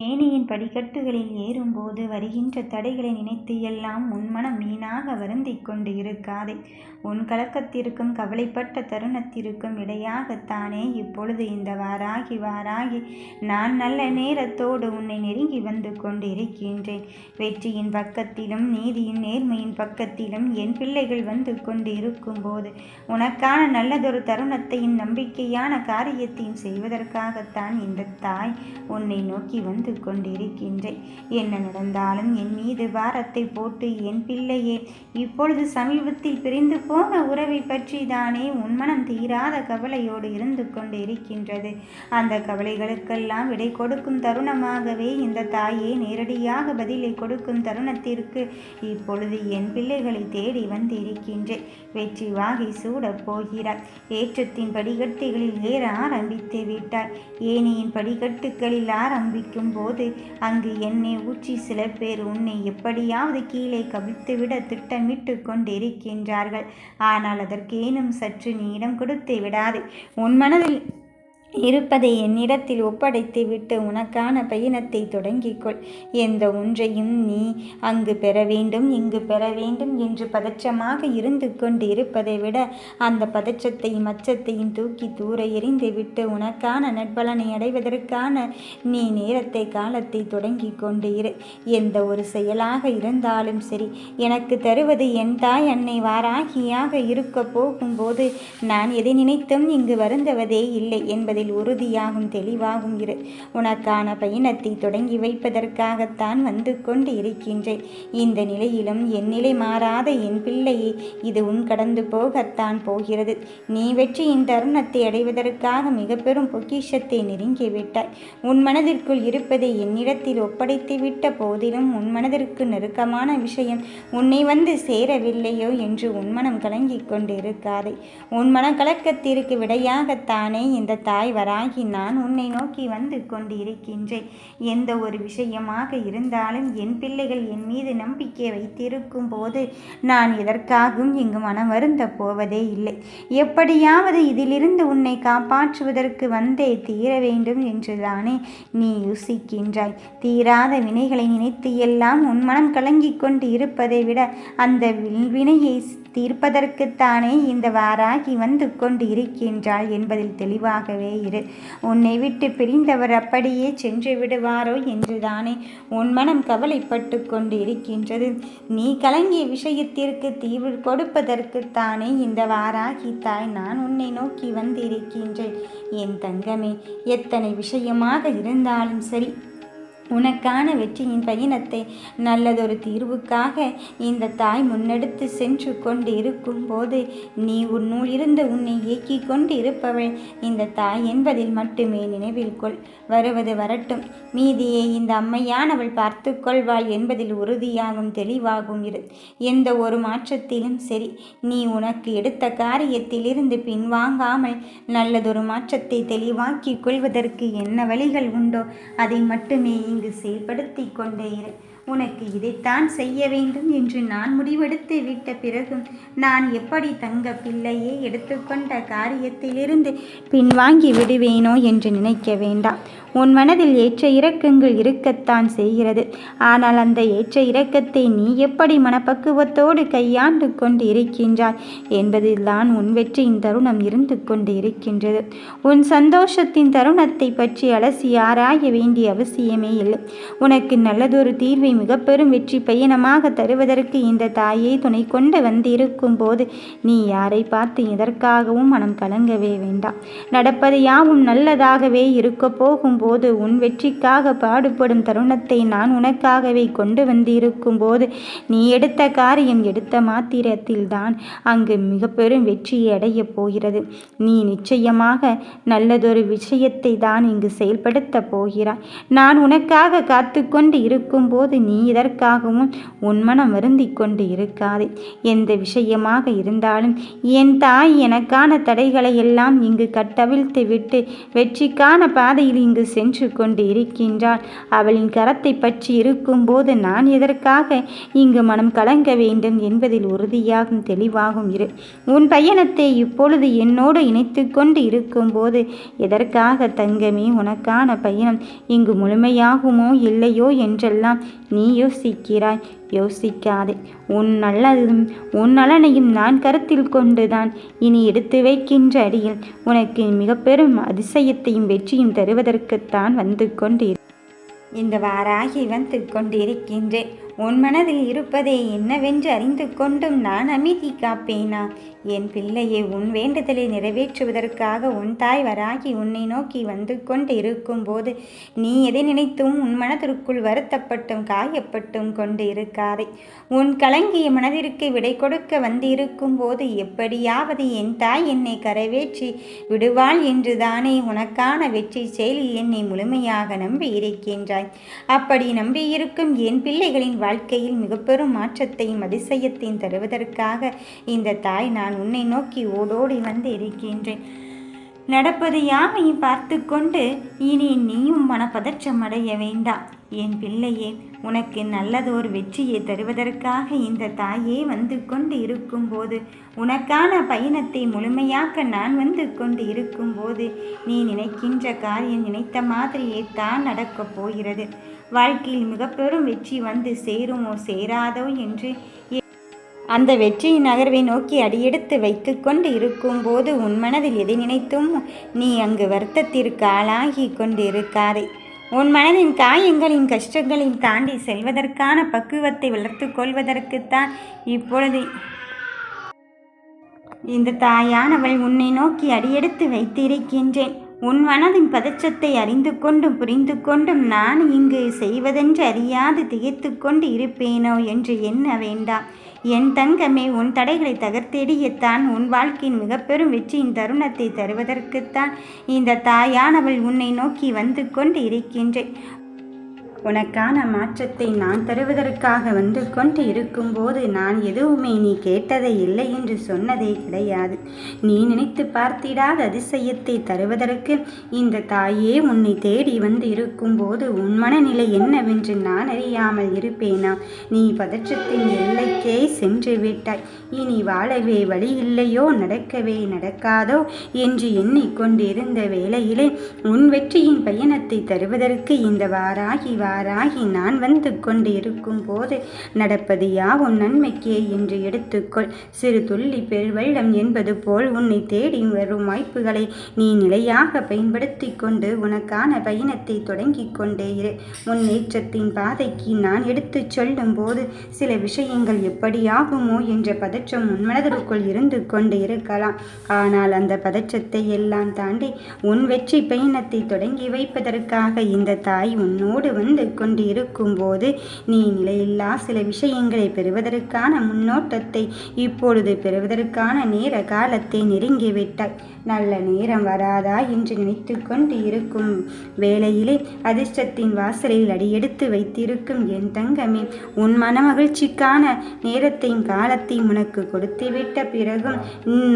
ஏணியின் படிக்கட்டுகளில் ஏறும்போது வருகின்ற தடைகளை நினைத்து எல்லாம் உன் மனம் வீணாக வருந்திக் கொண்டு இருக்காதே. உன் கலக்கத்திற்கும் கவலைப்பட்ட தருணத்திற்கும் இடையாகத்தானே இப்பொழுது இந்த வாராகி வாராகி நான் நல்ல நேரத்தோடு உன்னை நெருங்கி வந்து கொண்டிருக்கின்றேன். வெற்றியின் பக்கத்திலும் நீதியின் நேர்மையின் பக்கத்திலும் என் பிள்ளைகள் வந்து கொண்டு இருக்கும்போது உனக்கான நல்லதொரு தருணத்தையும் நம்பிக்கையான காரியத்தையும் செய்வதற்காகத்தான் இந்த தாய் உன்னை நோக்கி வந்து கொண்டிருக்கின்றேன். என்ன நடந்தாலும் என் மீது வாரத்தை போட்டு என் பிள்ளையே இப்பொழுது சமீபத்தில் பிரிந்து போன உறவை பற்றிதானே உன் மனம் தீராத கவலையோடு இருந்து கொண்டிருக்கின்றது. அந்த கவலைகளுக்கெல்லாம் விடை கொடுக்கும் தருணமாகவே இந்த தாயே நேரடியாக பதிலை கொடுக்கும் தருணத்திற்கு இப்பொழுது என் பிள்ளைகளை தேடி வந்திருக்கின்றேன். வெற்றி வாகை சூடப் போகிறார் ஏற்றத்தின் படிக்கட்டுகளில் ஏற ஆரம்பித்து விட்டார் ஏனையின் படிக்கட்டுகளில் ஆரம்பிக்கும் போது அங்கு என்னை ஊற்றி சில பேர் உன்னை எப்படியாவது கீழே கவிழ்த்துவிட திட்டமிட்டுக் கொண்டிருக்கின்றார்கள். ஆனால் அதற்கேனும் சற்று நீ இடம் கொடுத்து விடாதே. உன் மனதில் இருப்பதை என்னிடத்தில் ஒப்படைத்து விட்டு உனக்கான பயணத்தை தொடங்கிக் கொள். எந்த ஒன்றையும் நீ அங்கு பெற வேண்டும் இங்கு பெற வேண்டும் என்று பதற்றமாக இருந்து கொண்டு இருப்பதை விட அந்த பதற்றத்தையும் அச்சத்தையும் தூக்கி தூர எறிந்து விட்டு உனக்கான நட்பலனை அடைவதற்கான நீ நேரத்தை காலத்தை தொடங்கிக் கொண்டு இரு. எந்த ஒரு செயலாக இருந்தாலும் சரி எனக்கு தருவது என் தாய் அன்னை வாராகியாக இருக்க போகும்போது நான் எதை நினைத்தும் இங்கு வருந்துவதே இல்லை என்பதில் உறுதியாகும் தெளிவாகும் இரு. உனக்கான பயணத்தை தொடங்கி வைப்பதற்காகத்தான் வந்து கொண்டு இருக்கின்றேன். இந்த நிலையிலும் என் நிலை மாறாத என் பிள்ளையே இதுவும் கடந்து போகத்தான் போகிறது. நீ வெற்றியின் தருணத்தை அடைவதற்காக மிக பெரும் பொக்கிஷத்தை நெருங்கிவிட்டாய். உன் மனதிற்குள் இருப்பதை என்னிடத்தில் ஒப்படைத்துவிட்ட போதிலும் உன் மனதிற்கு நெருக்கமான விஷயம் உன்னை வந்து சேரவில்லையோ என்று உன் மனம் கலங்கிக் கொண்டிருக்காதே. உன் மன கலக்கத்திற்கு விடையாகத்தானே இந்த தாய் வராகி நான் உன்னை நோக்கி வந்து கொண்டிருக்கின்றேன். எந்த ஒரு விஷயமாக இருந்தாலும் என் பிள்ளைகள் என் மீது நம்பிக்கை வைத்திருக்கும் போது நான் எதற்காகவும் இங்கு மனம் வருந்த போவதே இல்லை. எப்படியாவது இதிலிருந்து உன்னை காப்பாற்றுவதற்கு வந்தே தீர வேண்டும் என்றுதானே நீ யோசிக்கின்றாய். தீராத வினைகளை நினைத்து எல்லாம் உன் மனம் கலங்கிக் கொண்டு இருப்பதை விட அந்த வினையை தீர்ப்பதற்குத்தானே இந்த வாராகி வந்து கொண்டு இருக்கின்றாள் என்பதில் தெளிவாகவே இரு. உன்னை விட்டு பிரிந்தவர் அப்படியே சென்று விடுவாரோ என்றுதானே உன் மனம் கவலைப்பட்டு கொண்டு இருக்கின்றது. நீ கலங்கிய விஷயத்திற்கு தீர்வு கொடுப்பதற்குத்தானே இந்த வாராகி தாய் நான் உன்னை நோக்கி வந்திருக்கின்றேன். என் தங்கமே எத்தனை விஷயமாக இருந்தாலும் சரி உனக்கான வெற்றியின் பயணத்தை நல்லதொரு தீர்வுக்காக இந்த தாய் முன்னெடுத்து சென்று கொண்டு இருக்கும்போது நீ உன்னுள் இருந்து உன்னை இயக்கி கொண்டு இருப்பவள் இந்த தாய் என்பதில் மட்டுமே நினைவில் கொள். வருவது வரட்டும் மீதியை இந்த அம்மையானவள் பார்த்து கொள்வாள் என்பதில் உறுதியாகும் தெளிவாகும் இரு. எந்த ஒரு மாற்றத்திலும் சரி நீ உனக்கு எடுத்த காரியத்திலிருந்து பின்வாங்காமல் நல்லதொரு மாற்றத்தை தெளிவாக்கிக் கொள்வதற்கு என்ன வழிகள் உண்டோ அதை மட்டுமே இங்கு செயல்படுத்தி கொண்டே இரு. உனக்கு இதைத்தான் செய்ய வேண்டும் என்று நான் முடிவெடுத்து விட்ட பிறகும் நான் எப்படி தங்க பிள்ளையே எடுத்துக்கொண்ட காரியத்திலிருந்து பின்வாங்கி விடுவேனோ என்று நினைக்க வேண்டாம். உன் மனதில் ஏற்ற இறக்கங்கள் இருக்கத்தான் செய்கிறது. ஆனால் அந்த ஏற்ற இறக்கத்தை நீ எப்படி மனப்பக்குவத்தோடு கையாண்டு கொண்டு இருக்கின்றாய் என்பதில்தான் உன் வெற்றியின் தருணம் இருந்து கொண்டு இருக்கின்றது. உன் சந்தோஷத்தின் தருணத்தை பற்றி அலசி ஆராய வேண்டிய அவசியமே இல்லை. உனக்கு நல்லதொரு தீர்வை மிக பெரும் வெற்றி பயணமாக தருவதற்கு இந்த தாயை துணை கொண்டு வந்திருக்கும் போது நீ யாரை பார்த்து எதற்காகவும் மனம் கலங்கவே வேண்டாம். நடப்பது யாவும் நல்லதாகவே இருக்க போகும் போது உன் வெற்றிக்காக பாடுபடும் தருணத்தை நான் உனக்காகவே கொண்டு வந்திருக்கும் போது நீ எடுத்த காரியம் எடுத்த மாத்திரத்தில்தான் அங்கு மிக பெரும் வெற்றியை அடையப் போகிறது. நீ நிச்சயமாக நல்லதொரு விஷயத்தை தான் இங்கு செயல்படுத்த போகிறாய். நான் உனக்காக காத்து கொண்டு இருக்கும்போது நீ இதற்காகவும் உன் மனம் வருந்திக் கொண்டு இருக்காதே. எந்த விஷயமாக இருந்தாலும் என் தாய் எனக்கான தடைகளை எல்லாம் இங்கு கட்டவிழ்த்து விட்டு வெற்றிக்கான பாதையில் இங்கு சென்று கொண்டு இருக்கின்றாள். அவளின் கரத்தை பற்றி இருக்கும்போது நான் எதற்காக இங்கு மனம் கலங்க வேண்டும் என்பதில் உறுதியாகும் தெளிவாகும் இரு. உன் பயணத்தை இப்பொழுது என்னோடு இணைத்து கொண்டு இருக்கும்போது எதற்காக தங்கமே உனக்கான பயணம் இங்கு முழுமையாகுமோ இல்லையோ என்றெல்லாம் நீ யோசிக்கிறாய் யோசிக்காதே. உன் நல்லதும் உன் நலனையும் நான் கருத்தில் கொண்டுதான் இனி எடுத்து வைக்கின்ற அடியில் உனக்கு மிக பெரும் அதிசயத்தையும் வெற்றியும் தருவதற்குத்தான் வந்து கொண்டிரு. இந்த வாராகி வந்து கொண்டிருக்கின்றேன். உன் மனதில் இருப்பதே என்னவென்று அறிந்து கொண்டும் நான் அமைதி காப்பேனா? என் பிள்ளையை உன் வேண்டுதலை நிறைவேற்றுவதற்காக உன் தாய் வராகி உன்னை நோக்கி வந்து கொண்டு இருக்கும்போது நீ எதை நினைத்தும் உன் மனதிற்குள் வருத்தப்பட்டும் காயப்பட்டும் கொண்டு இருக்காதே உன் கலங்கிய மனதிற்கு விடை கொடுக்க வந்து இருக்கும்போது எப்படியாவது என் தாய் என்னை கரவேற்றி விடுவாள் என்று தானே உனக்கான வெற்றி செயலில் என்னை முழுமையாக நம்பி இருக்கின்றாய் அப்படி நம்பியிருக்கும் என் பிள்ளைகளின் வாழ்க்கையில் மிகப்பெரும் மாற்றத்தையும் அதிசயத்தையும் தருவதற்காக இந்த தாய் நான் உன்னை நோக்கி ஓடோடி வந்து இருக்கின்றேன். நடப்பது யாவையும் பார்த்து கொண்டு இனி நீயும் மனப்பதற்றம் அடைய வேண்டாம். என் பிள்ளையே உனக்கு நல்லதொரு வெற்றியை தருவதற்காக இந்த தாயே வந்து கொண்டு இருக்கும்போது உனக்கான பயணத்தை முழுமையாக்க நான் வந்து கொண்டு இருக்கும்போது நீ நினைக்கின்ற காரியம் நினைத்த மாதிரியே தான் நடக்கப் போகிறது. வாழ்க்கையில் மிக பெரும் வெற்றி வந்து சேருமோ சேராதோ என்று அந்த வெற்றியின் நகர்வை நோக்கி அடியெடுத்து வைத்து கொண்டு இருக்கும்போது உன் மனதில் எதை நினைத்தும் நீ அங்கு வருத்தத்திற்கு ஆளாகி கொண்டு இருக்காதே உன் மனதின் காயங்களின் கஷ்டங்களையும் தாண்டி செல்வதற்கான பக்குவத்தை வளர்த்து கொள்வதற்குத்தான் இப்பொழுது இந்த தாயானவள் உன்னை நோக்கி அடியெடுத்து வைத்திருக்கின்றேன். உன் மனதின் பதற்றத்தை அறிந்து கொண்டும் புரிந்து கொண்டும் நான் இங்கு செய்வதென்று அறியாது திகைத்து கொண்டு இருப்பேனோ என்று எண்ண வேண்டாம். என் தங்கமே உன் தடைகளை தகர்த்தெடியத்தான் உன் வாழ்க்கையின் மிக பெரும் வெற்றியின் தருணத்தை தருவதற்குத்தான் இந்த தாயானவள் உன்னை நோக்கி வந்து கொண்டு இருக்கின்றேன். உனக்கான மாற்றத்தை நான் தருவதற்காக வந்து கொண்டு இருக்கும்போது நான் எதுவுமே நீ கேட்டதை இல்லை என்று சொன்னதே கிடையாது. நீ நினைத்து பார்த்திடாத அதிசயத்தை தருவதற்கு இந்த தாயே உன்னை தேடி வந்து இருக்கும்போது உன் மனநிலை என்னவென்று நான் அறியாமல் இருப்பேனா? நீ பதற்றத்தின் எல்லைக்கே சென்று விட்டாய். இனி வாழவே வழி இல்லையோ? நடக்கவே நடக்காதோ? என்று எண்ணிக்கொண்டிருந்த வேளையிலே உன் வெற்றியின் பயணத்தை தருவதற்கு இந்த வாராகி வாராகி நான் வந்து கொண்டு இருக்கும் போது நடப்பது யாவும் நன்மைக்கே என்று எடுத்துக்கொள். சிறு துள்ளி பெருவெள்ளம் என்பது போல் உன்னை தேடி வரும் வாய்ப்புகளை நீ நிலையாக பயன்படுத்தி கொண்டு உனக்கான பயணத்தை தொடங்கி கொண்டே இரு. முன்னேற்றத்தின் பாதைக்கு நான் எடுத்துச் சொல்லும் போது சில விஷயங்கள் எப்படியாகுமோ என்ற பதற்றம் உன் மனதிற்குள் இருந்து கொண்டு இருக்கலாம். ஆனால் அந்த பதற்றத்தை எல்லாம் தாண்டி உன் வெற்றி பயணத்தை தொடங்கி வைப்பதற்காக இந்த தாய் உன்னோடு வந்து கொண்டிருக்கும் போது நீ நிலையில்லா சில விஷயங்களை பெறுவதற்கான முன்னோட்டத்தை இப்பொழுது பெறுவதற்கான நேர காலத்தை நெருங்கிவிட்டாய். நல்ல நேரம் வராதா என்று நினைத்து கொண்டு இருக்கும் வேளையிலே அதிர்ஷ்டத்தின் வாசலில் அடியெடுத்து வைத்திருக்கும் என் தங்கமே உன் மன மகிழ்ச்சிக்கான நேரத்தையும் காலத்தையும் உனக்கு கொடுத்துவிட்ட பிறகும்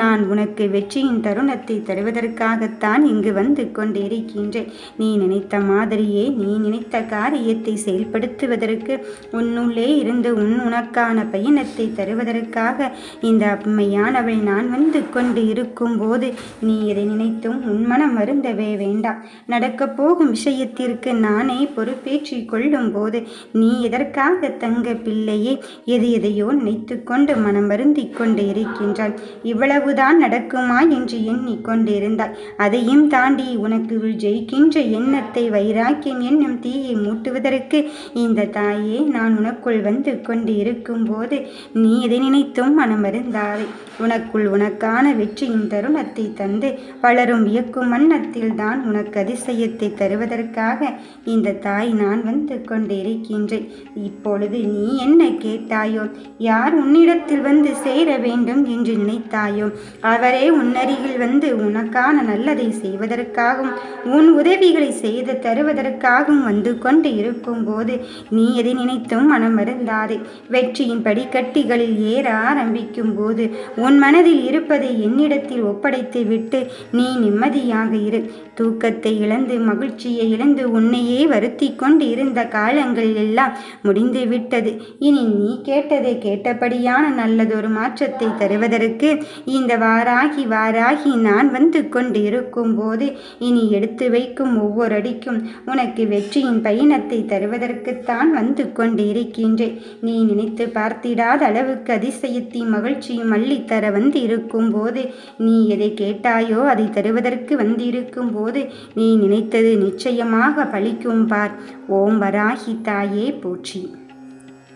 நான் உனக்கு வெற்றியின் தருணத்தை தருவதற்காகத்தான் இங்கு வந்து கொண்டிருக்கின்றேன். நீ நினைத்த மாதிரியே நீ நினைத்த காரியத்தை செயல்படுத்துவதற்கு உன்னுள்ளே இருந்து உன் உனக்கான பயணத்தை தருவதற்காக இந்த அம்மையானவள் நான் வந்து கொண்டு இருக்கும் போது நீ எதை நினைத்தும் உன் மனம் வருந்தவே வேண்டாம். நடக்கப் போகும் விஷயத்திற்கு நானே பொறுப்பேற்றி கொள்ளும் போது நீ எதற்காக தங்க பிள்ளையே? எது எதையோ நினைத்து கொண்டு மனம் வருந்தி கொண்டு இருக்கின்றாய். இவ்வளவுதான் நடக்குமா என்று எண்ணிக்கொண்டிருந்தாய் அதையும் தாண்டி உனக்கு ஜெயிக்கின்ற எண்ணத்தை வைராக்கியம் என்னும் தீயை மூட்டி ஊட்டுவதற்கு இந்த தாயே நான் உனக்குள் வந்து கொண்டு இருக்கும்போது நீ எதை நினைத்தும் மனம் வருந்தாதே உனக்குள் உனக்கான வெற்றியின் தருணத்தை தந்து வளரும் வியக்கும் வண்ணத்தில் தான் உனக்கு அதிசயத்தை தருவதற்காக இந்த தாய் நான் வந்து கொண்டிருக்கின்றேன். இப்பொழுது நீ என்ன கேட்டாயோ யார் உன்னிடத்தில் வந்து சேர வேண்டும் என்று நினைத்தாயோ அவரே உன்னருகில் வந்து உனக்கான நல்லதை செய்வதற்காகவும் உன் உதவிகளை செய்து தருவதற்காகவும் வந்து கொண்டு கொண்டு இருக்கும்போது நீ எதை நினைத்தும் மனம் வருந்தாதே வெற்றியின் படிக்கட்டிகளில் ஏற ஆரம்பிக்கும் போது உன் மனதில் இருப்பதை என்னிடத்தில் ஒப்படைத்து விட்டு நீ நிம்மதியாக இரு. தூக்கத்தை இழந்து மகிழ்ச்சியை இழந்து உன்னையே வருத்தி கொண்டு இருந்த காலங்கள் எல்லாம் முடிந்து விட்டது. இனி நீ கேட்டதை கேட்டபடியான நல்லதொரு மாற்றத்தை தருவதற்கு இந்த வாராகி வாராகி நான் வந்து கொண்டு இருக்கும் போது இனி எடுத்து வைக்கும் ஒவ்வொரு அடிக்கும் உனக்கு வெற்றியின் பயணத்தை தருவதற்குத்தான் வந்து கொண்டிருக்கின்றேன் நீ நினைத்து பார்த்திடாத அளவுக்கு அதிசயத்தையும் மகிழ்ச்சியும் அள்ளித்தர வந்து இருக்கும்போது நீ எதை கேட்டாயோ அதை தருவதற்கு வந்திருக்கும் போது நீ நினைத்தது நிச்சயமாக பலிக்கும் பார். ஓம் வராகி தாயே போற்றி.